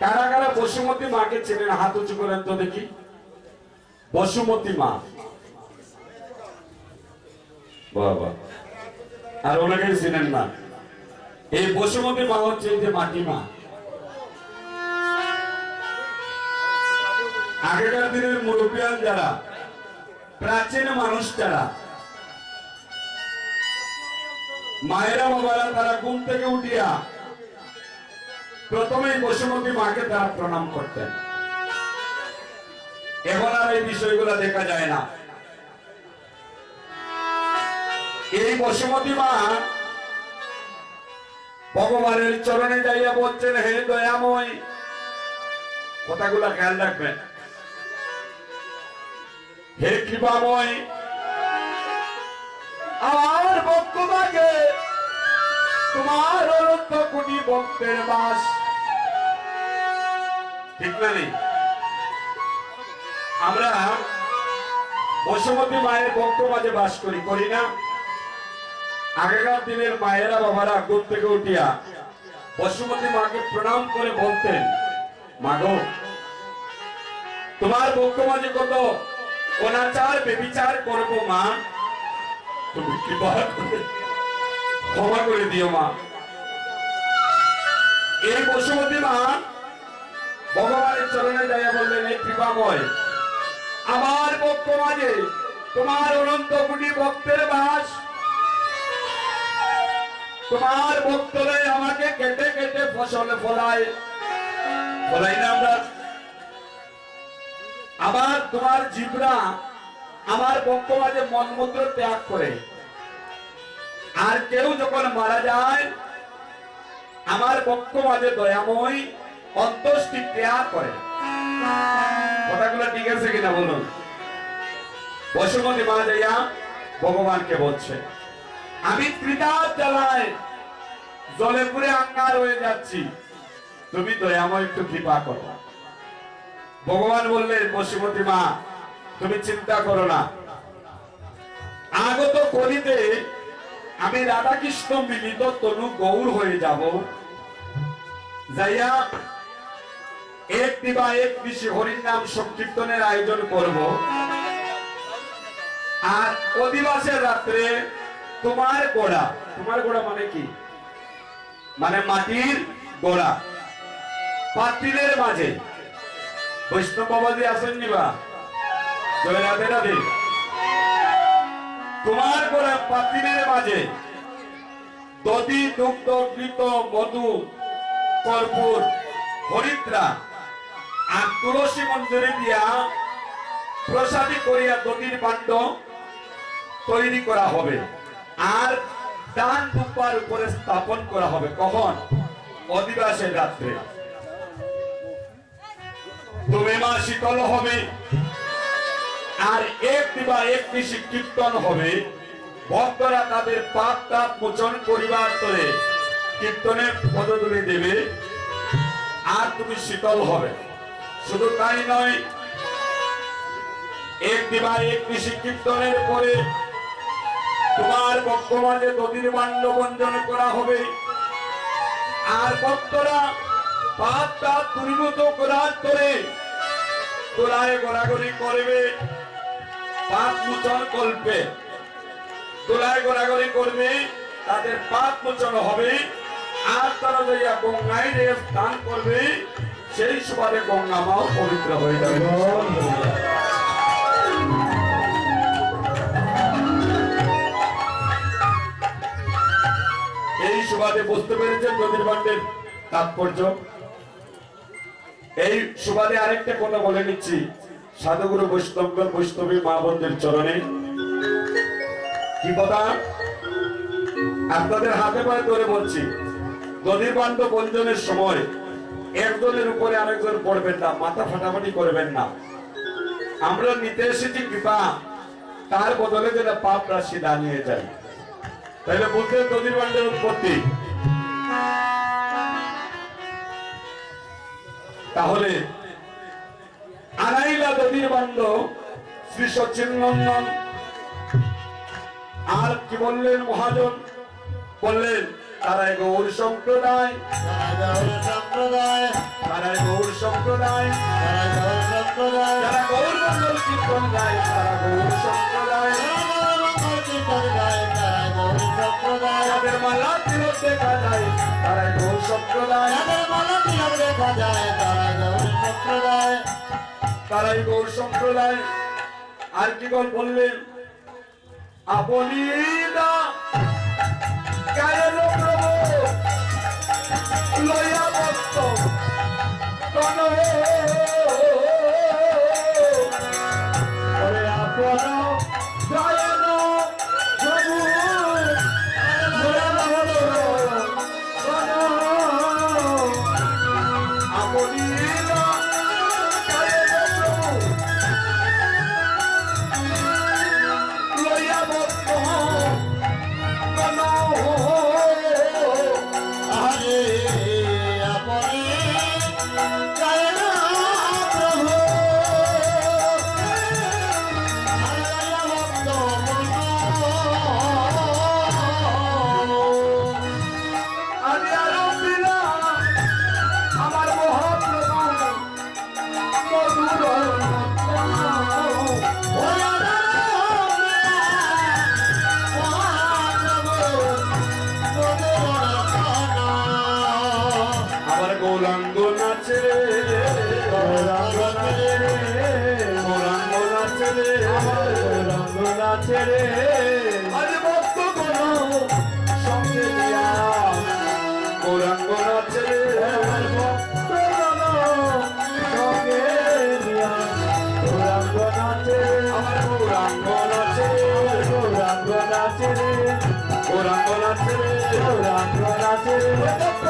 কারা কারা বসুমতী মাকে চেনেন, হাত উঁচু করেন তো দেখি। বসুমতী মা। বাবা। আর ওনাকে চিনেন না। এই বসুমতী মা হচ্ছে যে মাটি মা। আগেকার দিনের মুরব্বিয়ান যারা, প্রাচীন মানুষ যারা, মায়েরা বাবারা তারা ঘুম থেকে উঠিয়া প্রথমেই বসুমতী মাকে তারা প্রণাম করতেন। এখন আর এই বিষয়গুলো দেখা যায় না। এই বসুমতী মা ভগবানের চরণে যাইয়া বলছেন, হে দয়াময়, কথাগুলা খেয়াল রাখবেন। হে কৃপাময়, আমার বক্তব্যকে তোমার অনন্ত কোটি ভক্তের বাস আমরা বসুমতী মায়ের ভক্ত মাঝে বাস করি করি না? আগেকার দিনের মায়েরা বাবারা থেকে উঠিয়া বসুমতী মাকে প্রণাম করে বলতেন, মাগো, তোমার ভক্ত মাঝে কত অনাচার, বেবিচার করব, মা? তুমি ক্ষমা করে দিও, মা? এই বসুমতী মা ভগবানের চরণে যাইয়া বললেন, এই কৃপাময়। আমার ভক্ত মাঝে, তোমার অনন্ত কোটি ভক্তের বাস। তোমার ভক্তরে আমাকে কেটে কেটে ফসল ফলায়। ফলাই না আমরা? আবার তোমার জীবরা আমার ভক্ত মাঝে মনমন্ত্র ত্যাগ করে। আর কেউ যখন মারা যায়, আমার ভক্ত মাঝে দয়াময়। অন্তষ্টি ত্যাগ করে। কথাগুলো ঠিক আছে কিনা বলুন? বসুমতী মা যাইয়া ভগবানকে বলছে, আমি ত্রিতাপ জ্বালায় জলে পুরে আঙ্গার হয়ে যাচ্ছি। তুমি দয়াময় একটু কৃপা করো। ভগবান বললেন, বসুমতী মা, তুমি চিন্তা করো না। আগত করিতে আমি রাধাকৃষ্ণ মিলিত তনু গৌর হয়ে যাব। যাইয়া এক দিবা এক বিশি হরির নাম সংকীর্তনের আয়োজন করব। আর অধিবাসের রাত্রে তোমার গোড়া তোমার গোড়া মানে কি? মানে মাটির গোড়া, পাতিলের মাঝে। বৈষ্ণব বাবাজি আসেননি বা? জয় রাধে রাধে। তোমার গোড়া পাতিলের মাঝে। দধি দুগ্ধ কৃত মধু, কর্পূর হরিদ্রা আর তুলসী মন্দিরে দিয়া প্রসাদী করিয়া দধির পাণ্ড তৈরি করা হবে। আর ডান দুপার উপরে স্থাপন করা হবে। কখন? অধিবাসের রাত্রে। তুমি মা শীতল হবে, আর এক দিবা এক কৃষি কীর্তন হবে। ভক্তরা তাদের পাপ তাপ মোচন করিবার তরে কীর্তনের পদতুলি দেবে, আর তুমি শীতল হবে। শুধু তাই নয় এক দিবা এক কৃষি কীর্তনের পরে তোমার বর্তমানে নদীর মান্য বঞ্জন করা হবে, আর ভক্তরা করার তোলায় গড়াগড়ি করবে, পাপ মোচন করবে। তোলায় গড়াগড়ি করবে, তাদের পাপ মোচন হবে, আর তারা যাইয়া গঙ্গায় যে স্নান করবে সেই সুবাদে গঙ্গা মাও পবিত্র হয়ে যাবে। এই সুবাদে বুঝতে পেরেছেন জ্যোতির্বান্ডের তাৎপর্য? এই সুবাদে আরেকটা কথা বলে নিচ্ছি। সাধুগুরু বৈষ্ণবগণ, বৈষ্ণবী মা বোনদের চরণে। কি কথা? আপনাদের হাতে পায়ে ধরে বলছি, নদীর বান্ধ বঞ্জনের সময় একজনের উপরে আরেকজন পড়বেন না, মাথা ফাটাফাটি করবেন না। আমরা নিতে এসেছি কৃপা, তার বদলে যেন পাপ রাশি দাঁড়িয়ে যায়। তাহলে বুদ্ধের নদীর বান্ধের উৎপত্তি? তাহলে আনাইলা নদীর বান্ধ, শ্রী সচিন নন্দন। আর কি বললেন মহাজন? বললেন তারাই গৌর সম্প্রদায়। সম্প্রদায়। তারাই গৌর সম্প্রদায়। যারা গৌর মঙ্গল কীর্তন গায় তারা গৌর সম্প্রদায়। মালা দেখা যায় তারাই গৌর সম্প্রদায়। তারাই গৌর সম্প্রদায়। আর কি বললেন আপনি লয়া ভক্ত গৌরাঙ্গ নাচে গৌরাঙ্গ নাচে রে গৌরাঙ্গ নাচে রে আমার গৌরাঙ্গ নাচে রে আজ ভক্ত কোন সঙ্গে দিয়া গৌরাঙ্গ নাচে রে আমার ভক্ত কোন সঙ্গে দিয়া গৌরাঙ্গ নাচে আমার গৌরাঙ্গ নাচে আমার গৌরাঙ্গ নাচে রে গৌরাঙ্গ নাচে রে গৌরাঙ্গ নাচে রে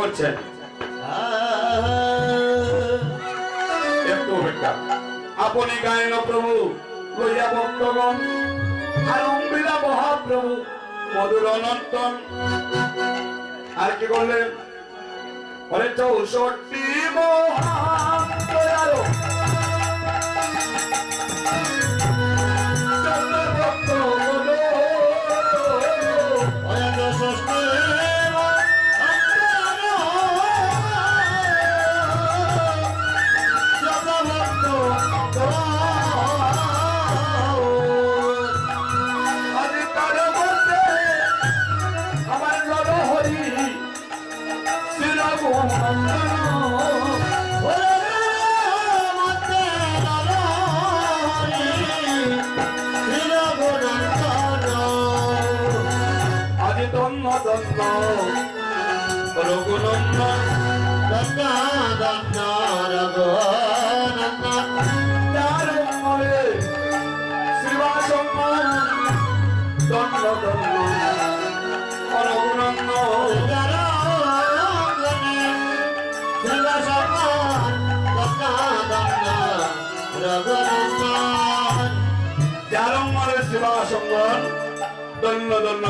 করছেন? আপনি গায়ন প্রভু, লইয়া ভক্তগণ আর অম্বিলা মহাপ্রভু, মধুর অনন্তন। আর কি করলেন? বলে চৌষট্টি মহাপ্রয়ারো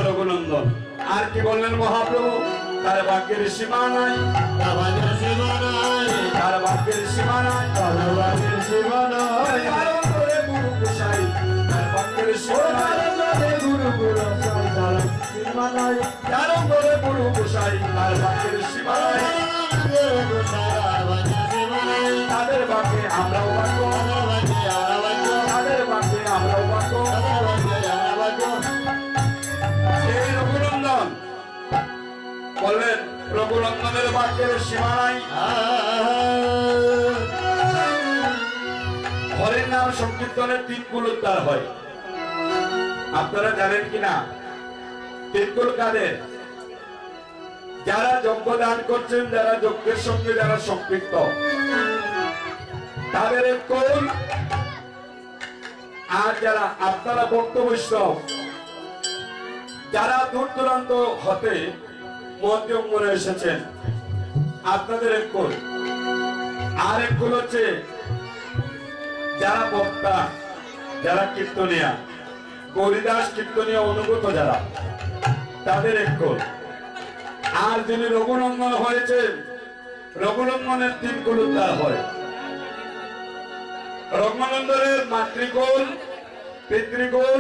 রঘুনন্দন। আর কি বললেন মহাপ্রভু? তার বাক্যের সীমা নাই। তার বাক্যের সীমা নাই। গুরু গোসাই। বাক্যের গুরু গোসাই। তাদের আমরাও রঘুনন্দনের বাক্যের সীমা হরের নাম সংকীর্তনের তিন উদ্ধার হয়। আপনারা জানেন কিনা? তিনকুল যারা যজ্ঞ দান করছেন, যারা যজ্ঞের সঙ্গে যারা সম্পৃক্ত। তাদের কোল। আর যারা আপনারা বৈষ্ণব যারা দূর দূরান্ত হতে মধ্যম এসেছেন। আপনাদের এক কোল আর এক কোল হচ্ছে যারা বক্তা, যারা কীর্তনিয়া। অনুগত যারা, তাদের এক কোল আর যিনি রঘুনন্দন হয়েছেন, রঘুনন্দনের তিন কোল হয়। রঘুনন্দনের মাতৃকোল পিতৃকোল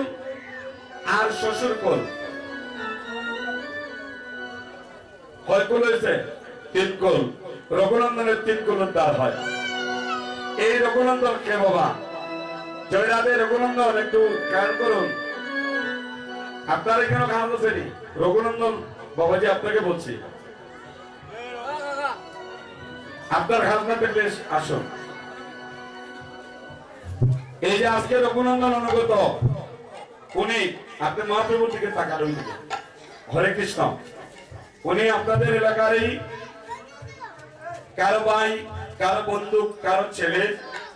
আর শ্বশুর কোল কয় কোল হয়েছে তিন কোল রঘুনন্দনের তিন উদ্ধার হয়। এই রঘুনন্দন কে বাবা? জয়রাধে রঘুনন্দন, একটু করুন। আপনার এখানে রঘুনন্দন, বাবাজি, আপনাকে বলছি। আপনার খাজনা পেলে আসুন। এই যে আজকে রঘুনন্দন অনুগত, উনি, আপনি মহাপ্রভুর দিকে তাকান হরে কৃষ্ণ। উনি আপনাদের এলাকারই কারও ভাই কারও বন্ধু কারও ছেলে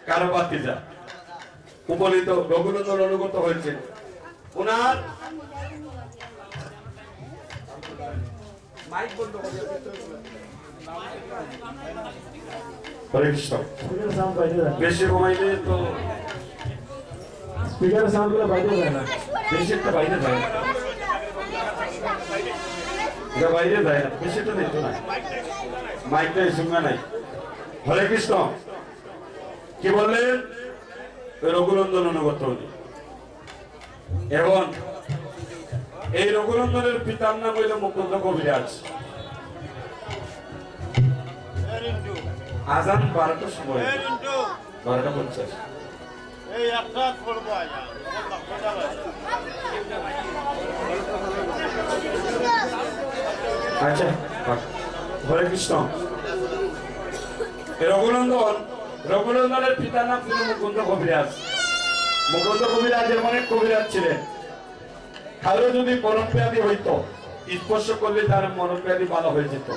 কারও বাতিজা উপনীত রঘুনন্দন অনুগত হয়েছে ওনার হরে সাউন্ড বাইরে যায় বেশি কমাইলে তো স্পিকার সাউন্ডগুলো বাইরে যায় না। বেশি একটা বাইরে যায় না। বাইরে যায় না বেশি তো দেখতো না? মাইকটা সঙ্গে নাই। হরে কৃষ্ণ। কি বললেন? রঘুনন্দন অনুগত উনি। এবং এই রঘুনন্দনের পিতার নাম হইল মুকুন্দ কবিরাজ। আজান বারোটার সময়। বারোটা পঞ্চাশ। এই আচ্ছা হরে কৃষ্ণ। রঘুনন্দন, রঘুনন্দনের পিতার নাম ছিল মুকুন্দ কবিরাজ। মুকুন্দ কবিরাজের অনেক কবিরাজ ছিলেন। কারও যদি মনব্যাধি হইতো, স্পর্শ করলে তার মনব্যাধি ভালো হয়ে যেত।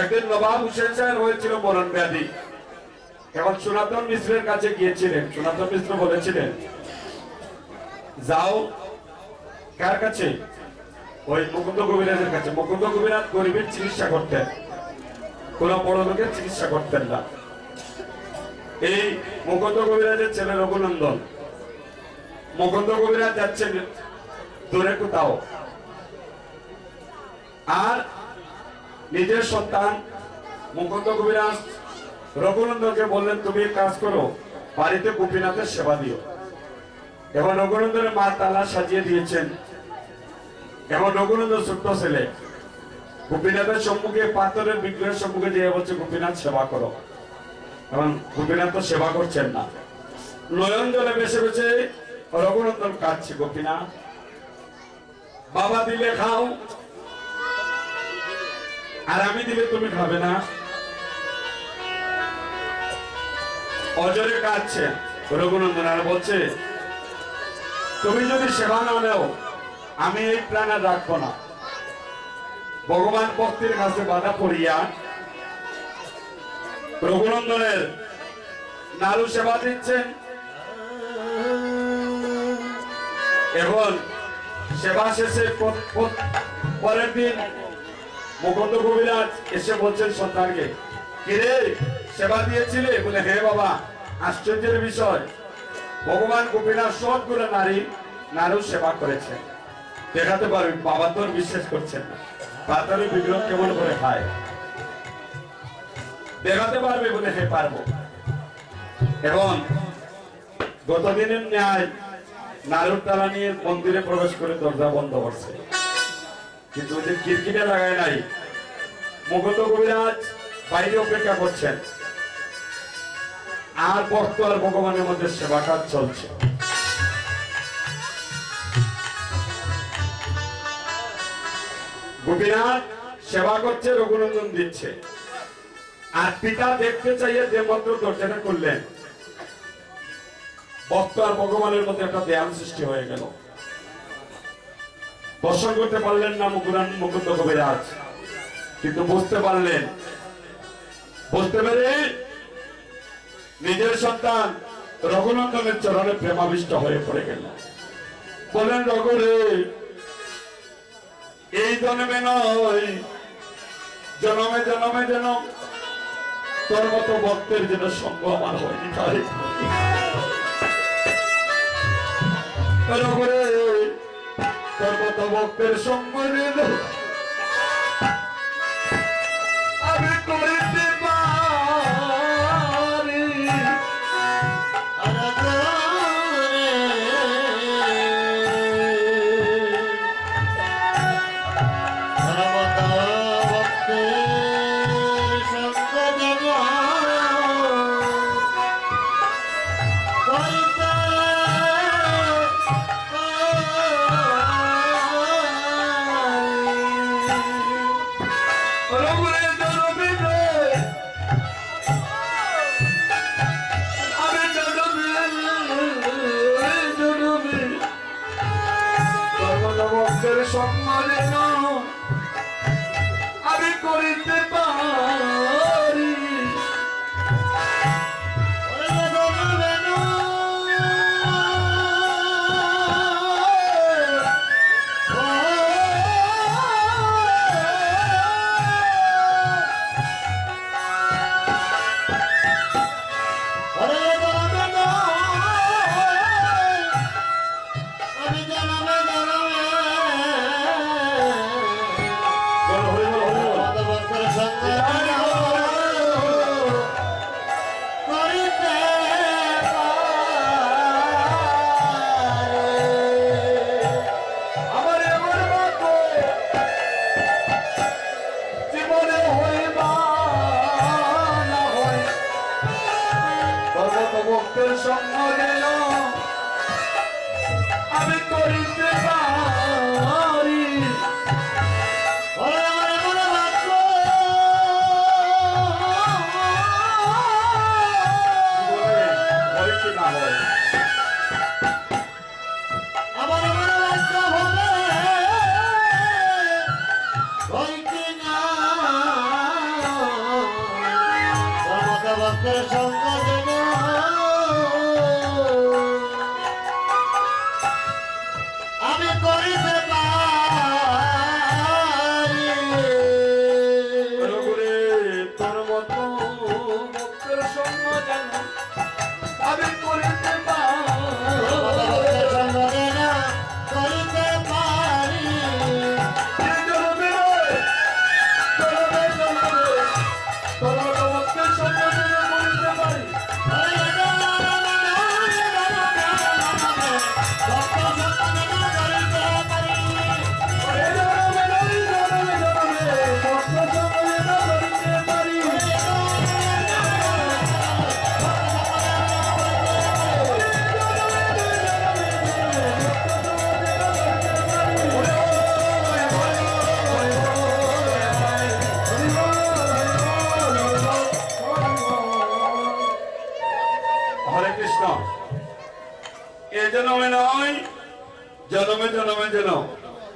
একদিন নবাব হুসেন সাহেব হয়েছিল মনব্যাধি এখন সনাতন মিশ্রের কাছে গিয়েছিলেন। সনাতন মিশ্র বলেছিলেন, যাও, কার কাছে? ওই মুকুন্দ কবিরাজের কাছে। মুকুন্দ কবিরাজ গরিবের চিকিৎসা করতেন। কোন বড় লোকের চিকিৎসা করতেন না। এই মুকুন্দ কবিরাজের ছেলে রঘুনন্দন। মুকুন্দ কবিরাজ যাচ্ছেন দূরে কোথাও। আর নিজের সন্তান মুকুন্দ কবিরাজ রঘুনন্দনকে বললেন, তুমি কাজ করো, বাড়িতে গোপীনাথের সেবা দিও। এখন রঘুনন্দনের মা তালা সাজিয়ে দিয়েছেন। এখন রঘুনন্দন ছোট্ট ছেলে। গোপীনাথের সম্মুখে, পাথরের বিগ্রহের সম্মুখে যে বলছে, গোপীনাথ সেবা করো। এখন গোপীনাথ তো সেবা করছেন না। নয়ন জলে বেছে বেছে রঘুনন্দন কাঁদছে, গোপীনাথ, বাবা দিলে খাও, আর আমি দিলে তুমি খাবে না। অজরে কাঁদছে রঘুনন্দন আর বলছে, তুমি যদি সেবা না নেও আমি এই প্রাণ আর রাখব না। ভগবান ভক্তির কাছে বাধা পড়িয়া রঘুনন্দনের নারু সেবা দিচ্ছেন। এখন সেবা শেষে পরের দিন মুকুন্দ কবিরাজ এসে বলছেন সন্তানকে কিরে, সেবা দিয়েছিলে? বলে, হে বাবা, আশ্চর্যের বিষয়। ভগবান গোপীনাথ সবগুলো নারী নারু সেবা করেছেন। দেখাতে পারবি বাবা তোর বিশ্বাস করছেন পাতারি বিগ্রহ কেমন করে খায়? দেখাতে পারবে বলে হে পারব। এখন গতদিনের ন্যায় নারুর তালা নিয়ে মন্দিরে প্রবেশ করে দরজা বন্ধ করছে। কিন্তু যে কিরকিটা লাগায় নাই মুগত কবিরাজ বাইরে অপেক্ষা করছেন। আর ভক্ত আর ভগবানের মধ্যে সেবা কাজ চলছে। গোপীনাথ সেবা করছে, রঘুনন্দন দিচ্ছে। আর পিতা দেখতে চাইয়ে যে মন্ত্র দর্শনা করলেন। ভক্ত আর ভগবানের মধ্যে একটা দেয়াল সৃষ্টি হয়ে গেল। দর্শন করতে পারলেন না মুকুরান মুকুন্দ কবিরাজ। কিন্তু বুঝতে পারলেন। বুঝতে পেরে নিজের সন্তান রঘুনন্দনের চরণে প্রেমাবিষ্ট হয়ে পড়ে গেল। বলেন, রঘু রে এই জন্মে নয়। জনমে জনমে যেন তোর মতো ভক্তের যেন সঙ্গ আমার হয়নি তাই। তোর মতো ভক্তের সঙ্গ যেন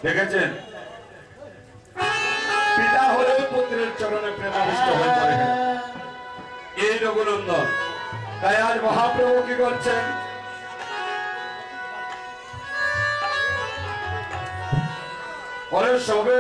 দেখেছেন? পিতা হলেও পুত্রের চরণে প্রেমাবিষ্ট হয়ে পড়ে। এই রঘুনন্দন, তাই আজ মহাপ্রভু কি করছেন? পরে সবে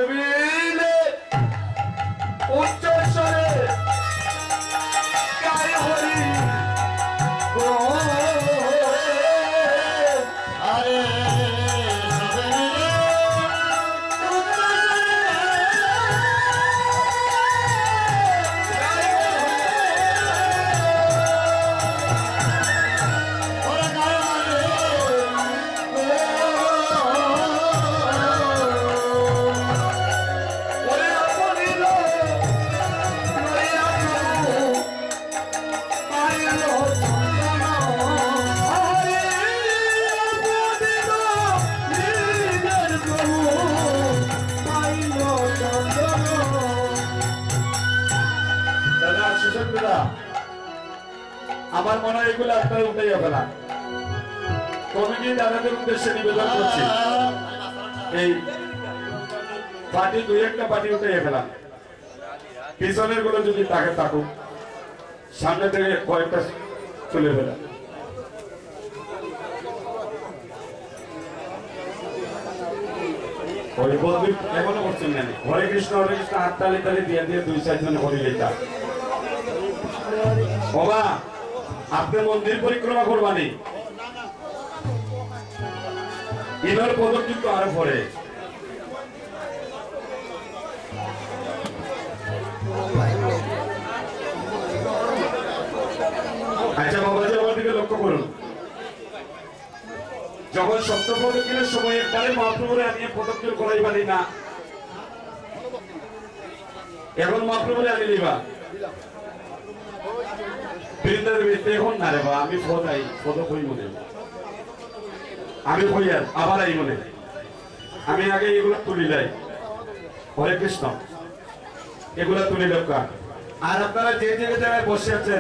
আমার মনে হয় এগুলো আপনারা উঠাইয়া ফেলা কমিটি দাদাদের উদ্দেশ্যে নিবেদন করছি। এই পার্টি, দুই একটা পার্টি উঠাইয়া ফেলা পিছনেরগুলো যদি তাকে থাকুক, সামনে থেকে কয়েকটা চলে ফেলা এখনও করছেন হরে কৃষ্ণ হরে কৃষ্ণ, হাত তালি তালে দিয়ে দিয়ে দুই চারজন হরি লেখা। বাবা, আপনি মন্দির পরিক্রমা করবানি। ইনার পদক্ষেপ আরও পরে। আচ্ছা বাবাজি, আমার দিকে লক্ষ্য করুন। যখন সপ্ত পদক্ষেপের সময় একবারে মহাপ্রভুরে আনিয়ে পদক্ষেপ করাই পারি না, এখন মহাপ্রভুরে আনি নিবা। আমি পদ আই পদ কই মনে। আমি কই আর, আবার আই মনে। আমি আগে এগুলো তুলিলাই হরে কৃষ্ণ। এগুলা তুলি লোক আর আপনারা যে জায়গায় বসে আছেন